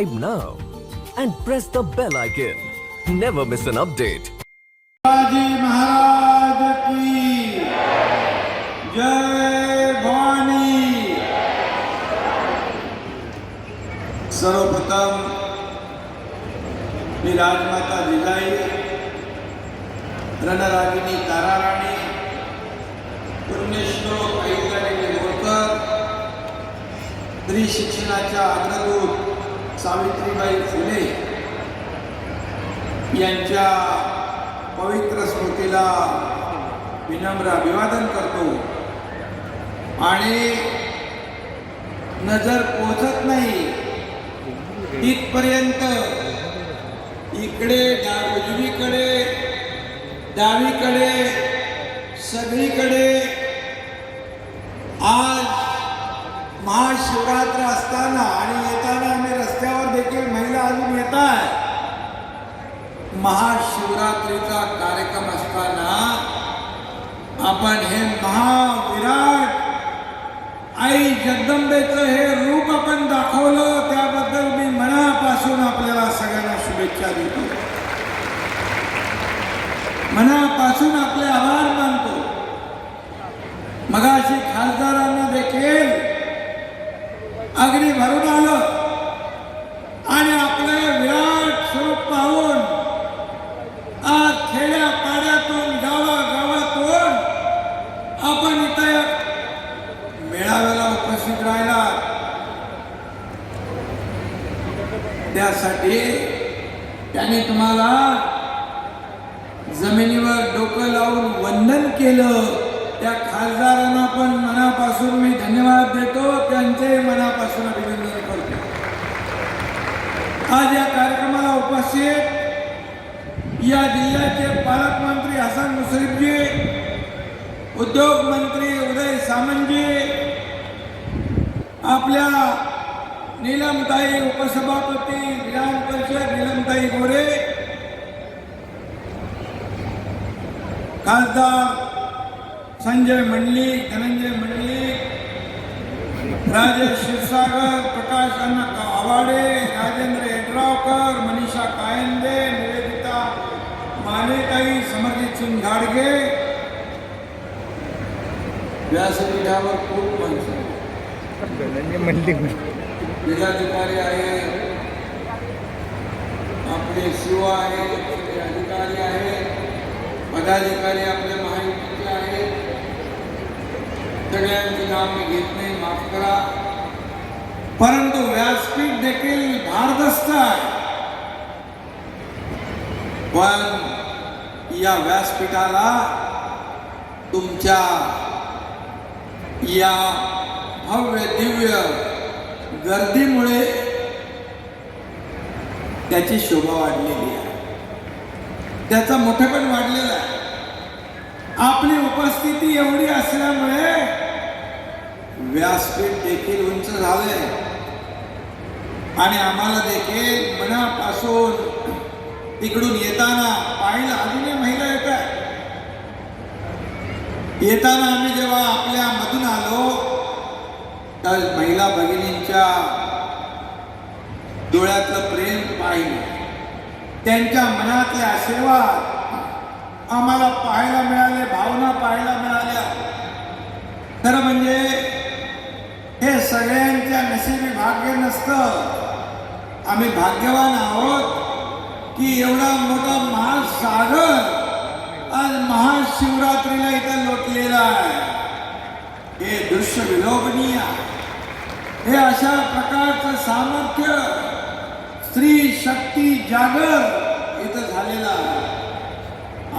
subscribe now and press the bell icon. Never miss an update. Shivaji Maharaj की जय भवानी सर्वप्रथम मी राजमाता जिजाई रणरागिनी ताराराणी पुण्यश्लोक अहिल्यादेवी होळकर स्त्री शिक्षणाच्या अग्रदूत सावित्रीबाई फुले यांच्या पवित्र स्मृतीला विनम्र अभिवादन करतो. आणि नजर पोचत नाही तिथपर्यंत इकडे डा- उजवीकडे डावीकडे सगळीकडे आज महाशिवरात्र असताना आणि येताना आम्ही रस्त्यावर देखील महिला अजून येत आहे महाशिवरात्रीचा कार्यक्रम असताना आपण हे महाविराट आई जगदंबेचं हे रूप आपण दाखवलं त्याबद्दल मी मनापासून आपल्याला सगळ्यांना शुभेच्छा देतो. मनापासून आपले आभार मानतो मगाशी खासदारांना देखील अगदी भरून आलं आणि आपलं विराट स्वरूप पाहून आज खेड्या पाड्यातून गावा गावातून आपण इथं मेळाव्याला उपस्थित राहिला त्यासाठी त्याने तुम्हाला जमिनीवर डोकं लावून वंदन केलं त्या खासदारांना पण मनापासून मी धन्यवाद देतो त्यांचे मनापासून अभिनंदन करतो आज या कार्यक्रमाला उपस्थित या जिल्ह्याचे पालकमंत्री हसन मुश्रीफजी उद्योग मंत्री म्हणजे आपल्या नीलमताई उपसभापती विधान परिषद नीलमताई गोरे खासदार संजय मंडलिक धनंजय मंडलिक राजेश क्षीरसागर प्रकाश अण्णा आवाडे राजेंद्र हेडरावकर मनीषा कायंदे निवेदिता मानेताई समर्जित सिंग घाडगे व्यासपीठावर खूप माणसं जिल्हाधिकारी आहे. आपले शिव आहे आपले अधिकारी आहे. पदाधिकारी आपले महायुतीचे आहेत सगळ्यांची नाव मी घेत नाही माफ करा. परंतु व्यासपीठ देखील भारदस्त आहे. पण या व्यासपीठाला तुमच्या या भव्य दिव्य गर्दीमुळे त्याची शोभा वाढलेली आहे. त्याचा मोठेपण वाढलेला आहे. आपली उपस्थिती एवढी असल्यामुळे व्यासपीठ देखील उंच झाले आणि आम्हाला देखील मनापासून तिकडून येताना पाहिलं अजूनही महिला येत आहे येताना आम्ही जेव्हा आपल्या मधून आलो तर महिला भगिनींच्या डोळ्यातलं प्रेम पाहिलं. त्यांच्या मनातले आशीर्वाद आम्हाला पाहायला मिळाले भावना पाहायला मिळाल्या. तर म्हणजे हे सगळ्यांच्या नशिबी भाग्य नसतं. आम्ही भाग्यवान आहोत की एवढा मोठा महासागर आज महाशिवरात्रीला इथं लोटलेला आहे. हे दृश्य विलोभनीय हे अशा प्रकारचं सामर्थ्य स्त्री शक्ती जागर इथं झालेलं आहे.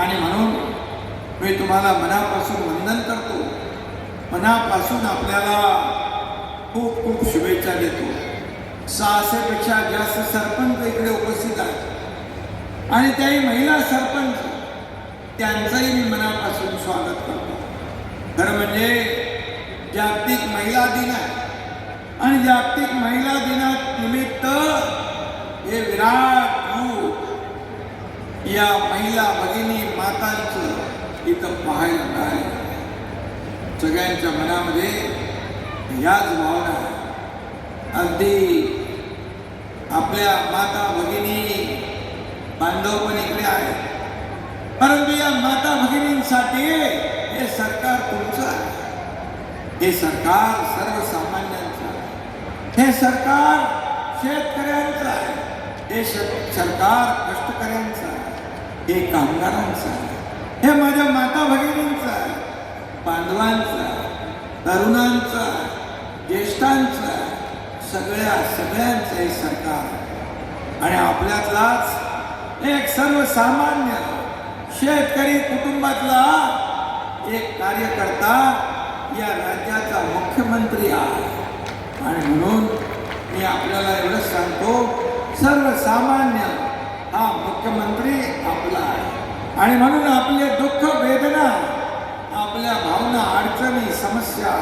आणि म्हणून मी तुम्हाला मनापासून वंदन करतो. मनापासून आपल्याला खूप खूप शुभेच्छा देतो. सहाशेपेक्षा जास्त सरपंच इकडे उपस्थित आहेत. आणि त्याही महिला सरपंच त्यांचंही मी मनापासून स्वागत करतो. खरं म्हणजे जागतिक महिला दिन आहे. आणि जागतिक महिला दिनात निमित्त हे विराट रूप या महिला भगिनी मातांचं इथं पाहायला मिळालं. सगळ्यांच्या मनामध्ये याच भावना अगदी आपल्या माता भगिनी बांधव पण इकडे आहेत. परंतु या माता भगिनींसाठी हे सरकार तुमचं आहे. हे सरकार सर्वसामान्यांचं आहे. हे सरकार शेतकऱ्यांचं आहे. हे सरकार कष्टकऱ्यांचं आहे. हे कामगारांचं आहे. हे माझ्या माता भगिनींचं आहे. बांधवांचं आहे. तरुणांचं आहे. ज्येष्ठांचं आहे. सगळ्या सगळ्यांचं हे सरकार आणि आपल्यातलाच एक सर्वसामान्य शेतकरी कुटुंबातला एक कार्यकर्ता या राज्याचा मुख्यमंत्री आहे. आणि म्हणून मी आपल्याला एवढंच सांगतो सर्वसामान्य हा मुख्यमंत्री आपला आहे. आणि म्हणून आपले दुःख वेदना आपल्या भावना अडचणी समस्या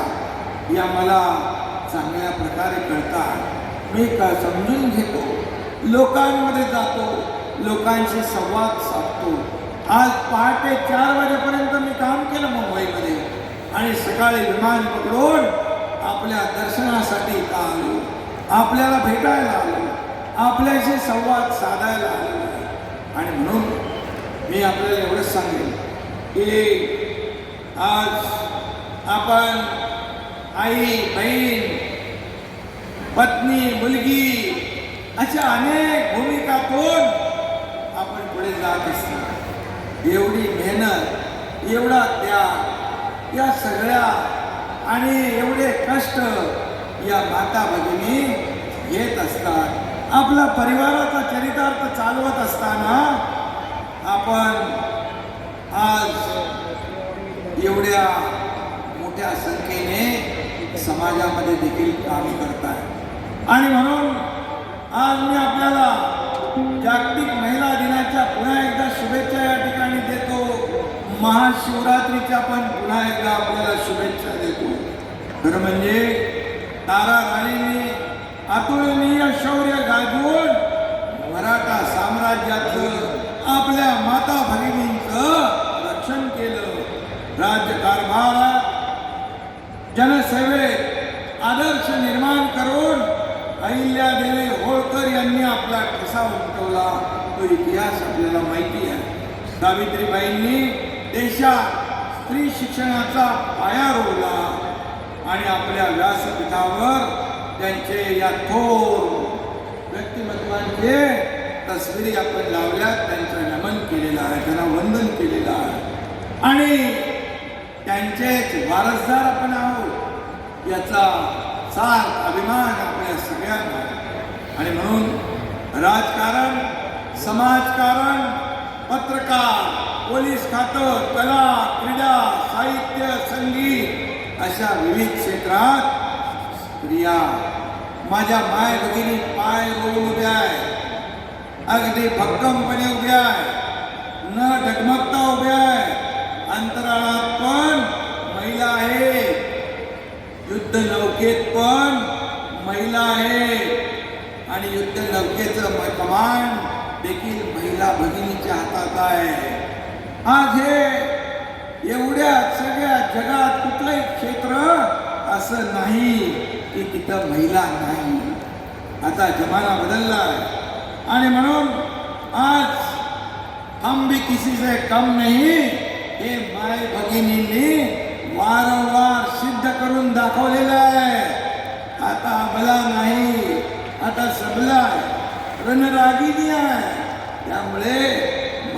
या मला चांगल्या प्रकारे कळतात. मी का समजून घेतो? लोकांमध्ये जातो लोकांशी संवाद साधतो. आज पहाटे चार वाजेपर्यंत मी काम केलं मुंबईमध्ये. आणि सकाळी विमान पकडून आपल्या दर्शनासाठी का आलो. आपल्याला भेटायला आलो. आपल्याशी संवाद साधायला आलो. आणि म्हणून मी आपल्याला एवढंच सांगेन की आज आपण आई बहीण पत्नी मुलगी अशा अनेक भूमिकातून आपण पुढे जात असतो एवढी मेहनत एवढा त्याग या सगळ्या आणि एवढे कष्ट या माता भगिनी घेत असतात. आपला परिवाराचा चरितार्थ चालवत असताना आपण आज एवढ्या मोठ्या संख्येने समाजामध्ये देखील काम करताय. आणि म्हणून आज मी आपल्याला जागतिक महिला दिनाच्या पुन्हा एकदा शुभेच्छा या ठिकाणी देतो महाशिवरात्रीच्या पण पुन्हा एकदा आपल्याला शुभेच्छा देतो. खरं म्हणजे तारा राणीने अतुलनीय शौर्य गाजवून मराठा साम्राज्याचं आपल्या माता भगिनींचं रक्षण केलं. राज्यकारभारात जनसेवेत आदर्श निर्माण करून अहिल्यादेवी होळकर यांनी आपला ठसा उमटवला. तो इतिहास आपल्याला माहिती आहे. सावित्रीबाईंनी देशात स्त्री शिक्षणाचा पाया रोवला आणि आपल्या व्यासपीठावर त्यांचे या थोर व्यक्तिमत्वांचे तस्विरी आपण लावल्यात. त्यांचं नमन केलेलं आहे त्यांना वंदन केलेलं आहे. आणि त्यांचेच वारसदार आपण आहोत याचा सार अभिमान आपल्या सगळ्यांना आणि म्हणून राजकारण समाजकारण पत्रकार पोलीस खातं कला क्रीडा साहित्य संगीत अशा विविध क्षेत्रात स्त्रिया माझ्या माय भगिनी पाय रोवून उभ्या आहे अगदी भक्कमपणे उभ्या आहे न ढगमगता उभ्या आहे अंतराळात पण महिला आहे युद्ध नौकेत पण महिला आहे आणि युद्ध नौकेचं कमांड देखील महिला भगिनीच्या हातात आहे. आज हे एवढ्या सगळ्या जगात कुठलंही क्षेत्र असं नाही की तिथं महिला नाही. आता जमाना बदलला आहे आणि म्हणून आज हम भी किसी से कम नाही हे माय भगिनींनी वारंवार सिद्ध करून दाखवलेलं आहे. आता अबला नाही आता सबला आहे रणरागिनी आहे. त्यामुळे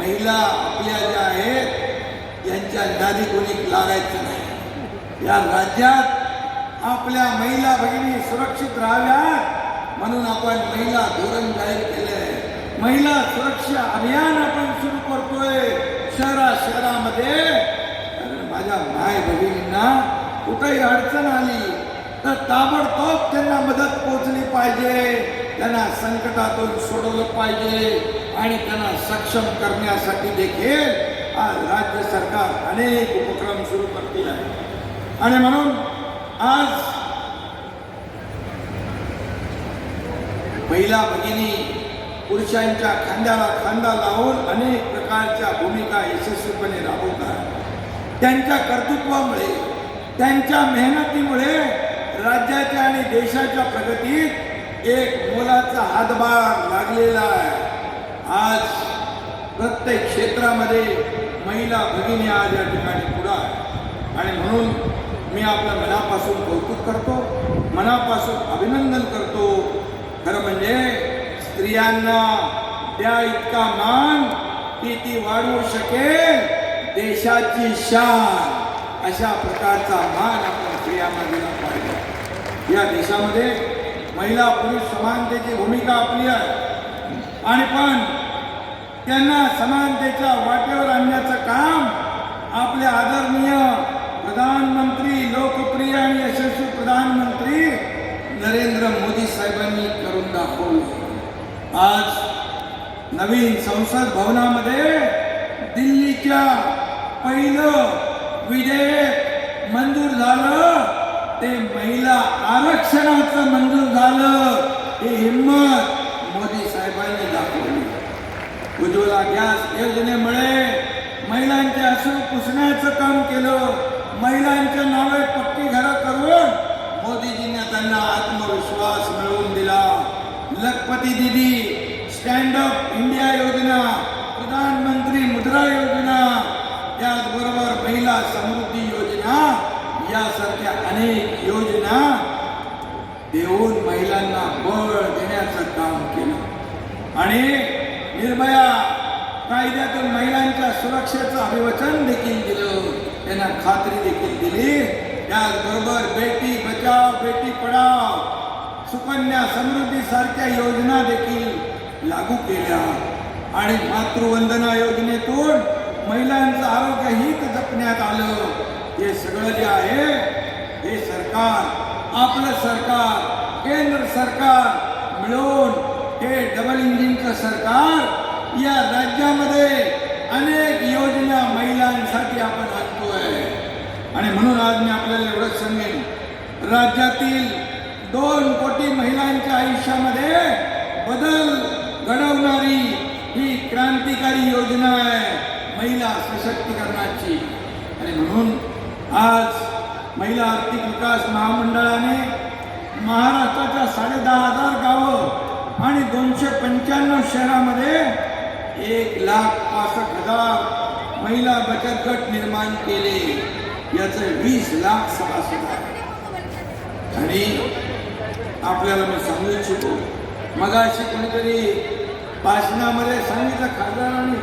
महिला आपल्या ज्या आहेत यांच्या नादी कोणी लागायचं नाही. या राज्यात आपल्या महिला भगिनी सुरक्षित राहाव्यात म्हणून आपण महिला धोरण जाहीर केले महिला सुरक्षा अभियान आपण सुरू करतोय शहरा शहरामध्ये माझ्या माय भगिनींना कुठेही अडचण आली तर ताबडतोब त्यांना मदत पोचली पाहिजे त्यांना संकटातून सोडवलं पाहिजे. आणि त्यांना सक्षम करण्यासाठी देखील आज राज्य सरकार अनेक उपक्रम सुरू करतील. आहे आणि म्हणून आज महिला भगिनी पुरुषांच्या खांद्याला खांदा लावून अनेक प्रकारच्या भूमिका यशस्वीपणे राबवतात त्यांच्या कर्तृत्वामुळे त्यांच्या मेहनतीमुळे राज्याच्या आणि देशाच्या प्रगतीत एक मोलाचा हातभार लागलेला आहे. आज प्रत्येक क्षेत्रामध्ये महिला भगिनी आज या ठिकाणी पुढं आहे आणि म्हणून मी आपल्या मनापासून कौतुक करतो मनापासून अभिनंदन करतो. खरं म्हणजे स्त्रियांना त्या इतका मान की ती वाढवू शकेल. देशाची शान अशा प्रकारचा मान आपण स्त्रियांना दिला पाहिजे या देशामध्ये महिला पुरुष समानतेची भूमिका आपली आहे. आणि पण त्यांना समानतेच्या वाटेवर आणण्याचं काम आपले आदरणीय प्रधानमंत्री लोकप्रिय आणि यशस्वी प्रधानमंत्री नरेंद्र मोदी साहेबांनी करून दाखवलं आज नवीन संसद भवनामध्ये दिल्लीच्या पहिलं विधेयक मंजूर झालं. ते महिला आरक्षणाचं मंजूर झालं. हे हिंमत मोदी साहेबांनी दाखवली उज्ज्वला गॅस योजनेमुळे महिलांचे अश्रू पुसण्याचं काम केलं. महिलांच्या नावे पक्की घरं करून मोदीजींनी त्यांना आत्मविश्वास मिळवून दिला. लखपती दिदी स्टँड अप इंडिया योजना प्रधानमंत्री मुद्रा योजना त्याचबरोबर महिला समृद्धी योजना यासारख्या अनेक योजना देऊन महिलांना बळ देण्याचं काम केलं. आणि निर्भया कायद्यातून महिलांच्या सुरक्षेचं अभिवचन देखील दिलं. त्यांना खात्री देखील दिली. त्याचबरोबर बेटी बचाव बेटी पढाव सुकन्या समृद्धी सारख्या योजना देखील लागू केल्या. आणि मातृवंदना योजनेतून महिलांचं आरोग्य हित जपण्यात आलं. हे सगळं जे आहे हे सरकार आपलं सरकार केंद्र सरकार मिळून हे डबल इंजिनचं सरकार या राज्यामध्ये अनेक योजना महिलांसाठी आपण आणतोय आणि म्हणून आज मी आपल्याला एवढंच सांगेन राज्यातील दोन कोटी महिलांच्या आयुष्यामध्ये बदल घडवणारी ही क्रांतिकारी योजना आहे महिला सशक्तीकरणाची. आणि म्हणून आज महिला आर्थिक विकास महामंडळाने महाराष्ट्राच्या साडे दहा हजार गावं आणि दोनशे पंच्याण्णव शहरामध्ये एक लाख पासष्ट हजार महिला बचत गट निर्माण केले. याचे वीस लाख सभासद आहे. आणि आपल्याला मी सांगू इच्छितो मग अशी कोणीतरी भाषणामध्ये सांगितलं खासदारांनी.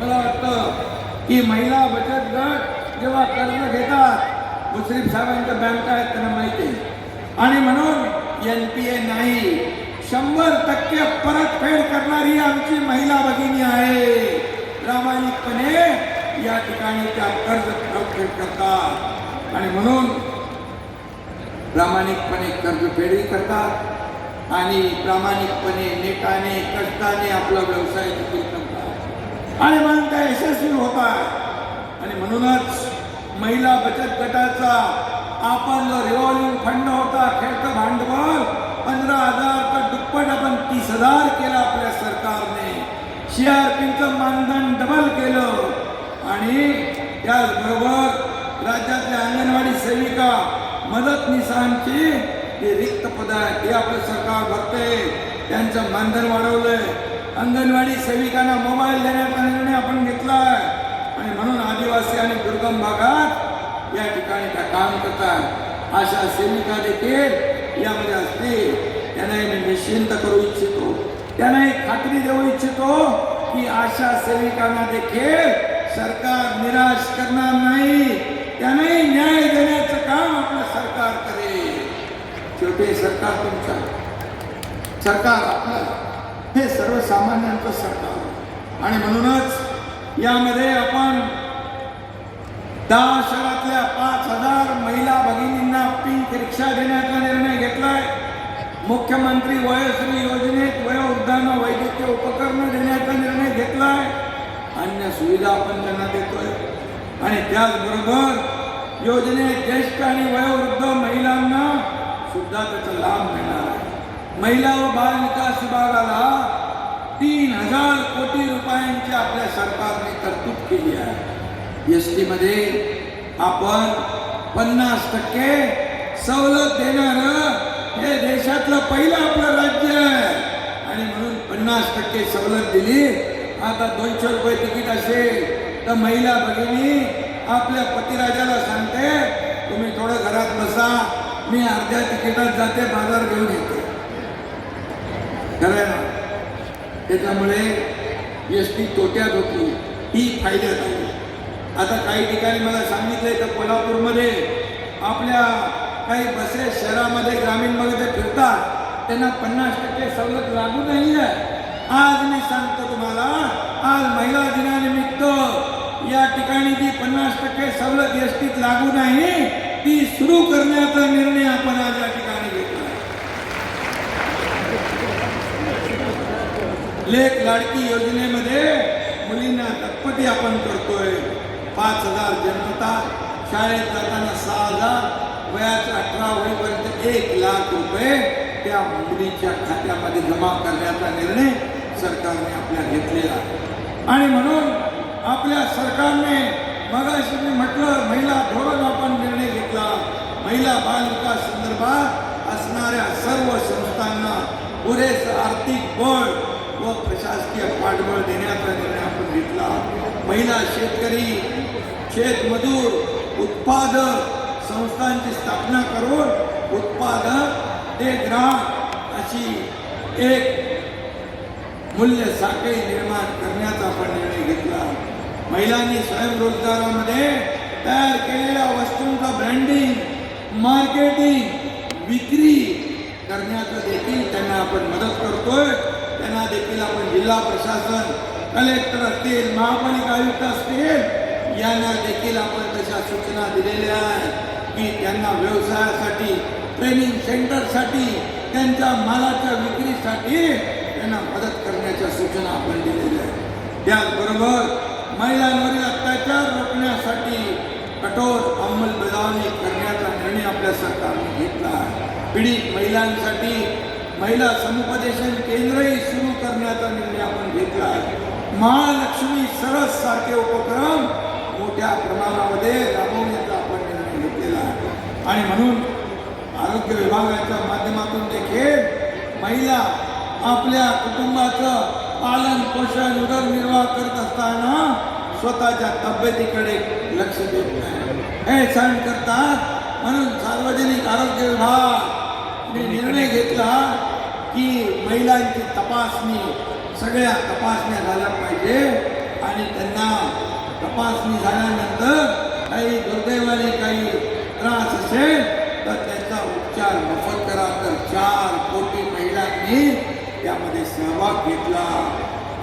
मला वाटतं की महिला बचत गट जेव्हा कर्ज घेतात मुश्रीफ साहेबांच्या बँका आहेत त्यांना माहिती आहे. आणि म्हणून एन पी ए नाही. शंभर टक्के परतफेड करणारी आमची महिला भगिनी आहे. प्रामाणिकपणे या ठिकाणी त्या कर्ज परतफेड करतात. आणि म्हणून प्रामाणिकपणे कर्जफेडही करतात. आणि प्रामाणिकपणे नेटाने कष्टाने आपला व्यवसाय देखील करतात. आणि म्हणून त्या यशस्वी होतात. आणि म्हणूनच महिला बचत गटाचा आपण जो रिव्हॉल्विंग फंड होता खेळतं भांडवल. पंधरा हजार तर दुप्पट आपण तीस हजार केलं आपल्या सरकारने. सीआरपीचं मानधन डबल केलं. आणि त्याचबरोबर राज्यातल्या अंगणवाडी सेविका मदतनीसांची जे रिक्त पद आहेत ते आपलं सरकार भरते त्यांचं मानधन वाढवलंय. अंगणवाडी सेविकांना मोबाईल देण्याचा निर्णय आपण घेतलाय. आणि म्हणून आदिवासी आणि दुर्गम भागात या ठिकाणी त्या काम करतात. अशा सेविका देखील यामध्ये असते. त्यांनाही मी निश्चिंत करू इच्छितो. त्यांनाही खात्री देऊ इच्छितो की अशा सेविकांना देखील सरकार निराश करणार नाही. त्यांनाही न्याय देण्याचं काम आपलं सरकार करेल. शेवटी सरकार तुमचा सरकार आपलं हे सर्वसामान्यांचं सरकार आणि म्हणूनच यामध्ये आपण दहा शहरातल्या पाच हजार महिला भगिनींना पिंक रिक्षा देण्याचा निर्णय घेतलाय. मुख्यमंत्री वयश्री योजनेत वयोवृद्धांना वैद्यकीय उपकरणं देण्याचा निर्णय घेतलाय. अन्य सुविधा आपण त्यांना देतोय. आणि त्याचबरोबर योजनेत ज्येष्ठ आणि वयोवृद्ध महिलांना सुद्धा त्याचा लाभ मिळणार आहे. महिला व बाल विकास विभागाला तीन हजार कोटी रुपयांची आपल्या सरकारने तरतूद केली आहे. एसमध्ये आपण पन्नास टक्के सवलत देणारं हे देशातलं पहिलं आपलं राज्य आहे. आणि म्हणून पन्नास टक्के सवलत दिली. आता दोनशे रुपये तिकीट असेल तर महिला भगिनी आपल्या पतिराजाला सांगते तुम्ही थोडं घरात बसा मी अर्ध्या तिकिटात जाते बाजार घेऊन येते. खरं आहे त्याच्यामुळे एस टी तोट्यात होती. ही फायद्यात आहे. आता काही ठिकाणी मला सांगितलंय तर कोल्हापूरमध्ये आपल्या काही बसेस शहरामध्ये ग्रामीण ते फिरतात त्यांना पन्नास टक्के सवलत लागू नाही आहे आज मी सांगतो तुम्हाला आज महिला दिनानिमित्त या ठिकाणी जी पन्नास टक्के सवलत एस टीत लागू नाही ती सुरू करण्याचा निर्णय आपण आज या ठिकाणी घेतला. लेख लाडकी योजनेमध्ये मुलींना दत्पती आपण करतोय. पाच हजार जन्मता शाळेत जाताना सहा हजार वयाच्या अठरा वयपर्यंत एक लाख रुपये त्या मुलीच्या खात्यामध्ये जमा करण्याचा निर्णय सरकारने आपल्या घेतलेला आणि म्हणून आपल्या सरकारने मगाशी मी म्हटलं महिला धोरण आपण निर्णय घेतला. महिला बाल विकास संदर्भात असणाऱ्या सर्व संस्थांना पुरेसं आर्थिक बळ व प्रशासकीय पाठबळ देण्याचा निर्णय आपण घेतला. महिला शेतकरी शेतमजूर उत्पादक संस्थांची स्थापना करून उत्पादक ते ग्राहक अशी एक मूल्य साखळी निर्माण करण्याचा आपण निर्णय घेतला. महिलांनी स्वयंरोजगारामध्ये तयार केलेल्या वस्तूंचा ब्रँडिंग मार्केटिंग विक्री करण्याचं देखील त्यांना आपण मदत करतोय. त्यांना देखील आपण जिल्हा प्रशासन कलेक्टर असतील महापालिका आयुक्त असतील यांना देखील आपण तशा सूचना दिलेल्या आहेत की त्यांना व्यवसायासाठी ट्रेनिंग सेंटरसाठी त्यांच्या मालाच्या विक्रीसाठी त्यांना मदत करण्याच्या सूचना आपण दिलेल्या आहेत. त्याचबरोबर महिलांवरील अत्याचार रोखण्यासाठी कठोर अंमलबजावणी करण्याचा निर्णय आपल्या सरकारने घेतला आहे. पीडित महिलांसाठी महिला समुपदेशन केंद्रही सुरू करण्याचा निर्णय आपण घेतला आहे. महालक्ष्मी सरस सारखे उपक्रम मोठ्या प्रमाणामध्ये राबवण्याचा आपण निर्णय घेतलेला आहे. आणि म्हणून आरोग्य विभागाच्या माध्यमातून देखील महिला आपल्या कुटुंबाचं पालन पोषण उदरनिर्वाह करत असताना स्वतःच्या तब्येतीकडे लक्ष देत नाही. हे सण करतात. म्हणून सार्वजनिक आरोग्य विभाग निर्णय घेतला की महिलांची तपासणी सगळ्या तपासण्या झाल्या पाहिजे. आणि त्यांना तपासणी झाल्यानंतर काही दुर्दैवाने काही त्रास असेल तर त्यांचा उपचार मोफत करा. तर चार कोटी महिलांनी त्यामध्ये सहभाग घेतला.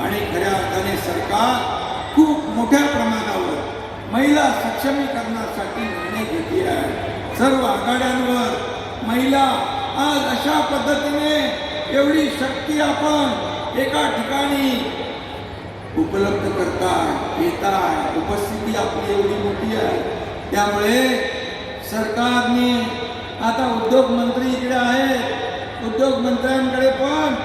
आणि खऱ्या अर्थाने सरकार खूप मोठ्या प्रमाणावर महिला सक्षमीकरणासाठी निर्णय घेतली आहे. सर्व आघाड्यांवर महिला आज अशा पद्धतीने एवढी शक्ती आपण एका ठिकाणी उपलब्ध करताय येताय उपस्थिती आपली एवढी मोठी आहे. त्यामुळे सरकारने आता उद्योग मंत्री इकडे आहेत. उद्योग मंत्र्यांकडे पण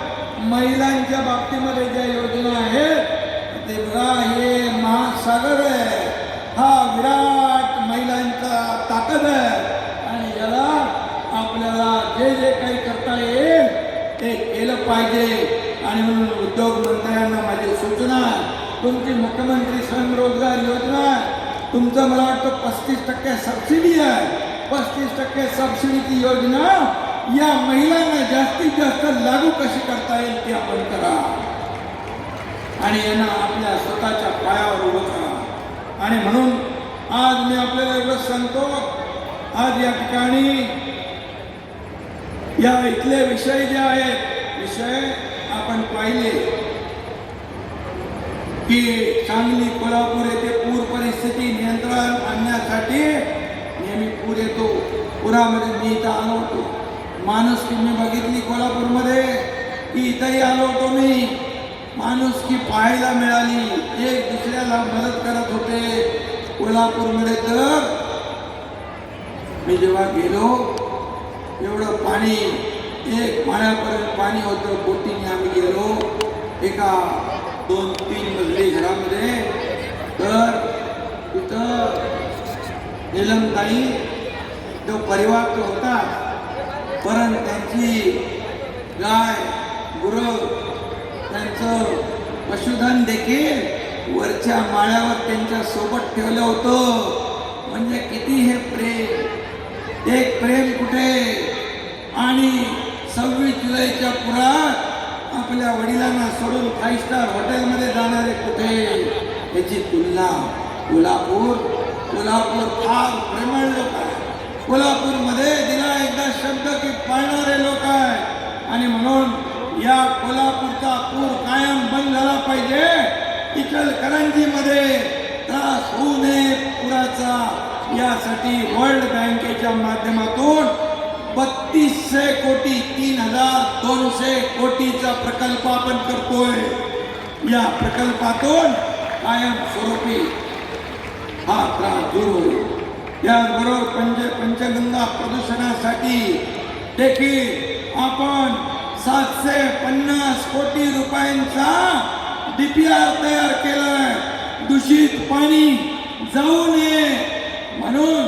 महिलांच्या बाबतीमध्ये ज्या योजना आहेत ते बघा हे महासागर आहे. हा विराट महिलांचा ताकद आहे. आणि याला आपल्याला जे जे काही करता येईल ते केलं पाहिजे. आणि म्हणून उद्योग मंत्र्यांना माझी सूचना तुमची मुख्यमंत्री स्वयंरोजगार योजना तुमचं मला वाटतं पस्तीस टक्के सबसिडी आहे. पस्तीस टक्के सबसिडीची योजना या महिलांना जास्तीत जास्त लागू कशी करता येईल ते आपण करा. आणि यांना आपल्या स्वतःच्या पायावर उभं करा. आणि म्हणून आज मी आपल्याला एवढं सांगतो आज या ठिकाणी या इथले विषय जे आहेत विषय आपण पाहिले की सांगली कोल्हापूर येथे पूर परिस्थिती नियंत्रण आणण्यासाठी नेहमी पूर येतो. पुरामध्ये मी इथं आलो होतो. माणूस की मी बघितली कोल्हापूरमध्ये की इथंही आलो होतो मी. माणूस की पाहायला मिळाली. एक दुसऱ्याला मदत करत होते. कोल्हापूरमध्ये तर मी जेव्हा गेलो एवढं पाणी एक पाण्यापर्यंत पाणी होतं बोटीने आम्ही गेलो. एका दोन तीन मजली घरामध्ये. तर तिथं निलमताई जो परिवार तो होता परंतु त्यांची त्यांची गाय गुरं त्यांचं पशुधन देखील वरच्या माळ्यावर त्यांच्यासोबत ठेवलं होतं. म्हणजे किती हे प्रेम. एक प्रेम कुठे? आणि सव्वीस जुलैच्या पुरात आपल्या वडिलांना सोडून फाईव्ह स्टार हॉटेलमध्ये जाणारे कुठे? याची तुलना कोल्हापूर. कोल्हापूर फार प्रेमळ लोक आहे कोल्हापूरमध्ये दिला एकदा शब्द की पाळणारे लोक आहे आणि म्हणून या कोल्हापूरचा पूर कायम बंद झाला पाहिजे. इचलकरंजीमध्ये त्रास होऊ नये पुराचा. यासाठी वर्ल्ड बँकेच्या माध्यमातून बत्तीसशे कोटी, तीन हज़ार दोनशे कोटीचा प्रकल्प आपण करतोय. या प्रकल्पातून कायम स्वरूपी हा त्रास दूर होईल याचबरोबर पंच पंचगंगा प्रदूषणासाठी देखील आपण सातशे पन्नास कोटी रुपयांचा डीपीआर तयार केलाय. दूषित पाणी जाऊ नये म्हणून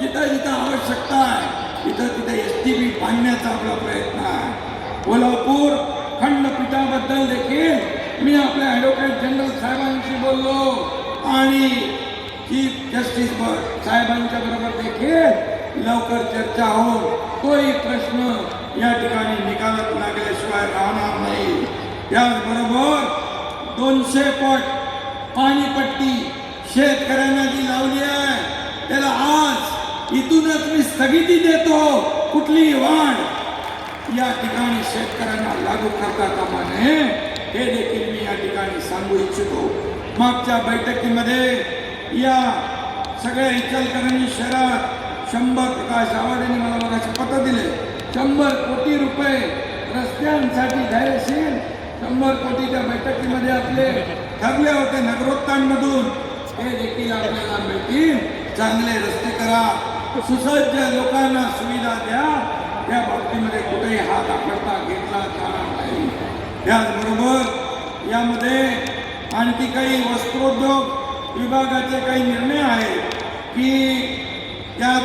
जिथं जिथं आवश्यकता आहे. तिथं तिथं एस टी बी बांधण्याचा आपला प्रयत्न आहे. कोल्हापूर खंडपीठाबद्दल देखील मी आपल्या ॲडव्होकेट जनरल साहेबांशी बोललो. आणि चीफ जस्टिस साहेबांच्या बरोबर देखील लवकर चर्चा होऊन तोही प्रश्न या ठिकाणी निकालात लागल्याशिवाय राहणार नाही. त्याचबरोबर दोनशे पट पाणीपट्टी शेतकऱ्यांना जी लावली आहे त्याला आज इथूनच मी स्थगिती देतो. कुठलीही वाढ या ठिकाणी शेतकऱ्यांना लागू करता कामा नये. हे देखील मी या ठिकाणी सांगू इच्छितो. मागच्या बैठकीमध्ये या सगळ्या इचलकरंजी शहरात शंभर प्रकाश आवाज यांनी मला मगाशी पत्र दिले. शंभर कोटी रुपये रस्त्यांसाठी धैर्यशील शंभर कोटीच्या बैठकीमध्ये आपले ठरले होते नगरोत्तांमधून हे देखील आपल्याला मिळतील. चांगले रस्ते करा. सुसज्ज लोकांना सुविधा द्या. या बाबतीमध्ये कुठेही हात आकडता घेतला जाणार नाही. त्याचबरोबर यामध्ये आणखी काही वस्त्रोद्योग विभागाचे काही निर्णय आहेत की त्यात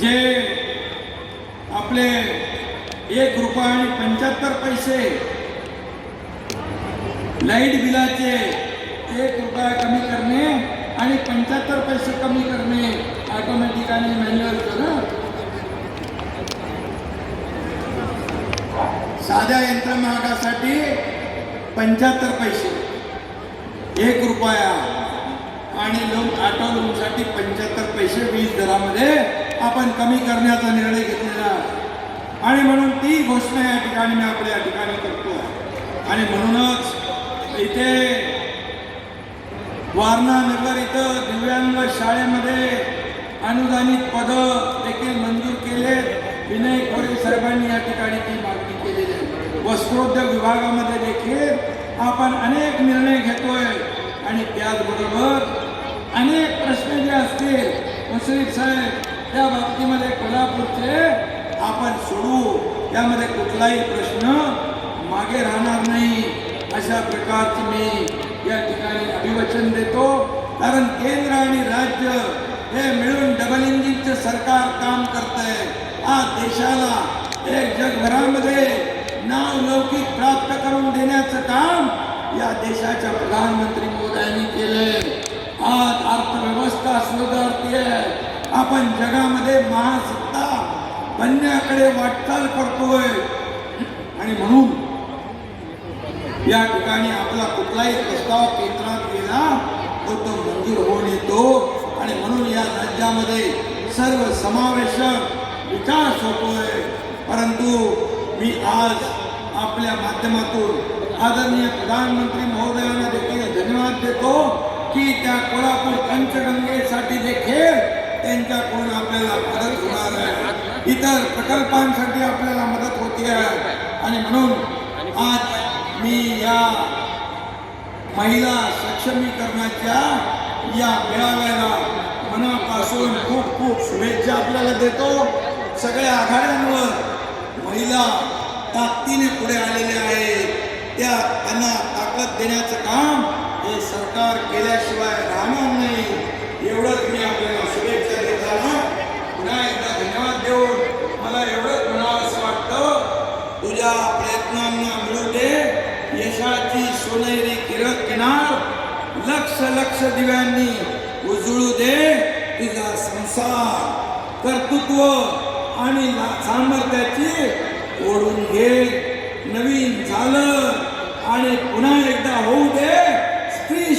जे आपले एक रुपया आणि पंच्याहत्तर पैसे लाइट बिलाचे एक रुपया कमी करणे आणि पंच्याहत्तर पैसे कमी करणे ऑटोमॅटिक आणि मॅन्युअल ना? साध्या यंत्रमागासाठी पंच्याहत्तर पैसे. एक रुपया. आणि लोन ऑटो लोनसाठी पंच्याहत्तर पैसे वीज दरामध्ये आपण कमी करण्याचा निर्णय घेतलेला. आणि म्हणून ती घोषणा या ठिकाणी मी आपल्या या ठिकाणी करतो. आणि म्हणूनच इथे वारणा नगर इथं दिव्यांग शाळेमध्ये अनुदानित पद देखील मंजूर केले. विनय खोरे साहेबांनी या ठिकाणी ती मागणी केलेली आहे. वस्त्रोद्योग विभागामध्ये देखील आपण अनेक निर्णय घेतोय. आणि त्याचबरोबर अनेक प्रश्न जे असतील मुश्रीफ साहेब त्या बाबतीमध्ये कोल्हापूरचे आपण सोडू. त्यामध्ये कुठलाही प्रश्न मागे राहणार नाही. अशा प्रकारचं मी या ठिकाणी अभिवचन देतो. कारण केंद्र आणि राज्य हे मिळून डबल इंजिनचं सरकार काम करत आहे आज देशाला एक जगभरामध्ये नाव लौकिक प्राप्त करून देण्याचं काम या देशाच्या प्रधानमंत्री मोदयांनी केलंय. आज अर्थव्यवस्था सुधारतीये. आपण जगामध्ये महासत्ता बनण्याकडे वाटचाल करतोय. आणि म्हणून या ठिकाणी आपला कुठलाही प्रस्ताव केंद्रात गेला तो तो मंजूर होऊन येतो. आणि म्हणून या राज्यामध्ये सर्व समावेशक विकास होतोय. परंतु मी आज आपल्या माध्यमातून आदरणीय प्रधानमंत्री महोदयांना देखील धन्यवाद देतो की त्या कोल्हापूर पंचगंगेसाठी देखील त्यांच्याकडून आपल्याला मदत होणार आहे. इतर प्रकल्पांसाठी आपल्याला मदत होती. आहे आणि म्हणून आज मी या महिला सक्षमीकरणाच्या या मेळाव्याला मनापासून खूप खूप शुभेच्छा आपल्याला देतो. सगळ्या आघाड्यांवर महिला ताकदीने पुढे आलेल्या आहेत त्या त्यांना ताकद देण्याचं काम हे सरकार केल्याशिवाय राहणार नाही. एवढंच मी आपल्याला शुभेच्छा देताना पुन्हा एकदा धन्यवाद देऊन मला एवढंच म्हणावं प्रयत्नांना मिळू दे. यशाची सोनेरी किरण किनार लक्ष लक्ष दिव्यांनी. उजळू दे तुझा संसार. कर्तृत्व आणि सामर्थ्याची ओढून घे नवीन झालं आणि पुन्हा एकदा होऊ दे. स्त्री